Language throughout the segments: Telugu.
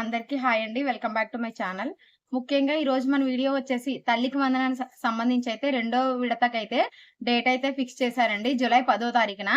అందరికీ హాయ్ అండి. Welcome back to my channel. ముఖ్యంగా ఈరోజు మన వీడియో వచ్చేసి తల్లికి వందనానికి సంబంధించి అయితే రెండో విడతకైతే డేట్ అయితే ఫిక్స్ చేశారండి. జూలై పదో తారీఖున.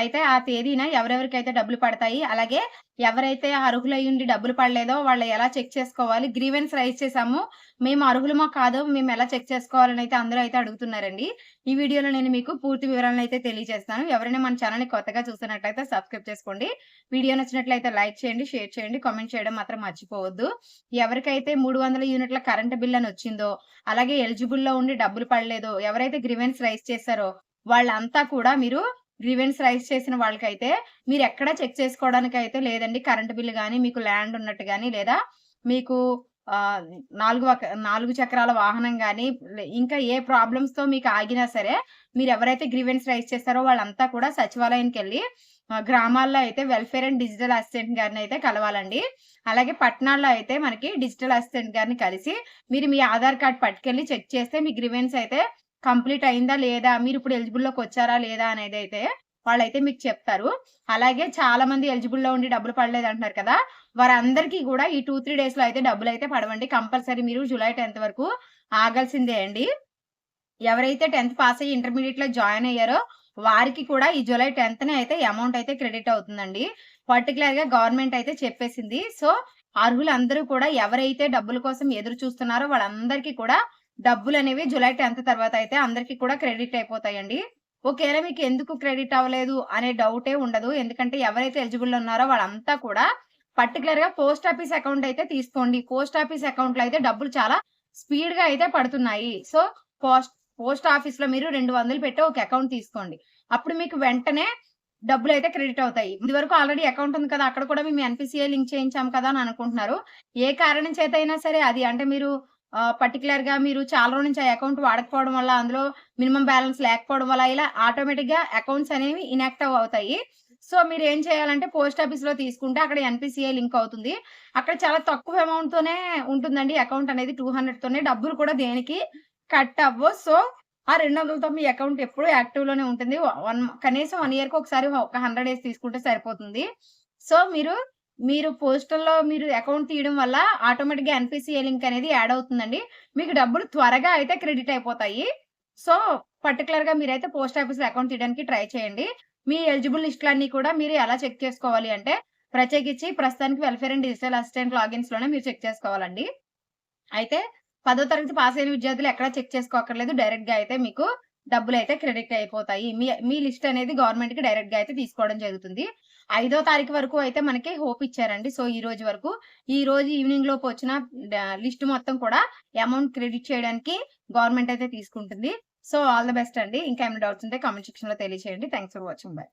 అయితే ఆ తేదీన ఎవరెవరికైతే డబ్బులు పడతాయి, అలాగే ఎవరైతే అర్హులయ్యుండి డబ్బులు పడలేదో వాళ్ళు ఎలా చెక్ చేసుకోవాలి, గ్రీవెన్స్ రైజ్ చేసాము మేము అర్హులమో కాదో మేము ఎలా చెక్ చేసుకోవాలని అయితే అందరూ అయితే అడుగుతున్నారండి. ఈ వీడియోలో నేను మీకు పూర్తి వివరాలను అయితే తెలియజేస్తాను. ఎవరైనా మన ఛానల్‌ని కొత్తగా చూస్తున్నట్లయితే సబ్స్క్రైబ్ చేసుకోండి. వీడియో నచ్చినట్లయితే లైక్ చేయండి, షేర్ చేయండి, కామెంట్ చేయడం మాత్రం మర్చిపోవద్దు. ఎవరికైతే 300 యూనిట్ల కరెంట్ బిల్ అని వచ్చిందో, అలాగే ఎలిజిబుల్‌లో ఉండి డబ్బులు పడలేదో, ఎవరైతే గ్రీవెన్స్ రైజ్ చేశారో వాళ్ళంతా కూడా మీరు గ్రీవెన్స్ రైస్ చేసిన వాళ్ళకైతే మీరు ఎక్కడ చెక్ చేసుకోవడానికి అయితే లేదండి. కరెంట్ బిల్ కానీ మీకు ల్యాండ్ ఉన్నట్టు కానీ లేదా మీకు నాలుగు నాలుగు చక్రాల వాహనం కానీ ఇంకా ఏ ప్రాబ్లమ్స్‌తో మీకు ఆగినా సరే, మీరు ఎవరైతే గ్రీవెన్స్ రైస్ చేస్తారో వాళ్ళంతా కూడా సచివాలయానికి వెళ్ళి గ్రామాల్లో అయితే వెల్ఫేర్ అండ్ డిజిటల్ అసిస్టెంట్ అయితే కలవాలండి. అలాగే పట్టణాల్లో అయితే మనకి డిజిటల్ అసిస్టెంట్ గారిని కలిసి, మీరు మీ ఆధార్ కార్డ్ పట్టుకెళ్ళి చెక్ చేస్తే మీ గ్రీవెన్స్ అయితే కంప్లీట్ అయిందా లేదా, మీరు ఇప్పుడు ఎలిజిబుల్లోకి వచ్చారా లేదా అనేది అయితే వాళ్ళైతే మీకు చెప్తారు. అలాగే చాలా మంది ఎలిజిబుల్‌లో ఉండి డబ్బులు పడలేదు అంటున్నారు కదా! వారందరికీ కూడా ఈ 2, 3 డేస్‌లో అయితే డబ్బులు అయితే పడవండి. కంపల్సరీ మీరు జూలై 10థ్ వరకు ఆగాల్సిందే అండి. ఎవరైతే 10థ్ పాస్ అయ్యి ఇంటర్మీడియట్లో జాయిన్ అయ్యారో వారికి కూడా ఈ జూలై 10థ్‌నే అయితే అమౌంట్ అయితే క్రెడిట్ అవుతుందండి. పర్టిక్యులర్‌గా గవర్నమెంట్ అయితే చెప్పేసింది. సో, అర్హులందరూ కూడా ఎవరైతే డబ్బుల కోసం ఎదురు చూస్తున్నారో వాళ్ళందరికీ కూడా డబ్బులు అనేవి జూలై 10థ్ తర్వాత అయితే అందరికీ కూడా క్రెడిట్ అయిపోతాయండి. ఒకవేళ మీకు ఎందుకు క్రెడిట్ అవ్వలేదు అనే డౌటే ఉండదు. ఎందుకంటే ఎవరైతే ఎలిజిబుల్ ఉన్నారో వాళ్ళంతా కూడా పర్టిక్యులర్‌గా పోస్ట్ ఆఫీస్ అకౌంట్ అయితే తీసుకోండి. పోస్ట్ ఆఫీస్ అకౌంట్‌లో అయితే డబ్బులు చాలా స్పీడ్‌గా అయితే పడుతున్నాయి. సో, పోస్ట్ పోస్ట్ ఆఫీస్లో మీరు 200 పెట్టి ఒక అకౌంట్ తీసుకోండి. అప్పుడు మీకు వెంటనే డబ్బులు అయితే క్రెడిట్ అవుతాయి. ఇదివరకు ఆల్రెడీ అకౌంట్ ఉంది కదా! అక్కడ కూడా మేము ఎన్పిసిఐ లింక్ చేయించాం కదా! అని అనుకుంటున్నారు. ఏ కారణం చేత అయినా సరే అది అంటే మీరు పర్టికులర్ పర్టిక్యులర్‌గా మీరు చాలా రోజుల నుంచి ఆ అకౌంట్ వాడకపోవడం వల్ల, అందులో మినిమం బ్యాలెన్స్ లేకపోవడం వల్ల ఇలా ఆటోమేటిక్‌గా అకౌంట్స్ అనేవి ఇనాక్టివ్ అవుతాయి. సో, మీరు ఏం చేయాలంటే పోస్ట్ ఆఫీస్లో తీసుకుంటే అక్కడ ఎన్పిసిఐ లింక్ అవుతుంది. అక్కడ చాలా తక్కువ అమౌంట్ తోనే ఉంటుందండి అకౌంట్ అనేది 200తోనే డబ్బులు కూడా దేనికి కట్ అవ్వవు. సో, ఆ 200తో మీ అకౌంట్ ఎప్పుడు యాక్టివ్లోనే ఉంటుంది. వన్ కనీసం వన్ ఇయర్కి ఒకసారి ఒక 100 డేస్ తీసుకుంటే సరిపోతుంది. సో, మీరు మీరు పోస్టల్‌లో మీరు అకౌంట్ తీయడం వల్ల ఆటోమేటిక్‌గా ఎన్పిసిఏ లింక్ అనేది యాడ్ అవుతుందండి. మీకు డబ్బులు త్వరగా అయితే క్రెడిట్ అయిపోతాయి. సో, పర్టికులర్గా మీరైతే పోస్ట్ ఆఫీస్‌లో అకౌంట్ తీయడానికి ట్రై చేయండి. మీ ఎలిజిబుల్ లిస్టులన్నీ కూడా మీరు ఎలా చెక్ చేసుకోవాలి అంటే, ప్రత్యేకించి ప్రస్తుతానికి వెల్ఫేర్ అండ్ డిజిటల్ అసిస్టెంట్ లాగిన్స్‌లోనే మీరు చెక్ చేసుకోవాలండి. అయితే పదో తరగతి పాస్ అయిన విద్యార్థులు ఎక్కడ చెక్ చేసుకోక్కర్లేదు. డైరెక్ట్‌గా అయితే మీకు డబ్బులు అయితే క్రెడిట్ అయిపోతాయి. మీ మీ లిస్ట్ అనేది గవర్నమెంట్‌కి డైరెక్ట్‌గా అయితే తీసుకోవడం జరుగుతుంది. ఐదో తారీఖు వరకు అయితే మనకి హోప్ ఇచ్చారండి. సో, ఈ రోజు వరకు. ఈ రోజు ఈవినింగ్ లోపు వచ్చిన లిస్ట్ మొత్తం కూడా అమౌంట్ క్రెడిట్ చేయడానికి గవర్నమెంట్ అయితే తీసుకుంటుంది. సో, ఆల్ ది బెస్ట్ అండి. ఇంకా ఏమైనా డౌట్స్ ఉంటే కామెంట్ సెక్షన్‌లో తెలియచేయండి. Thanks for watching. బై.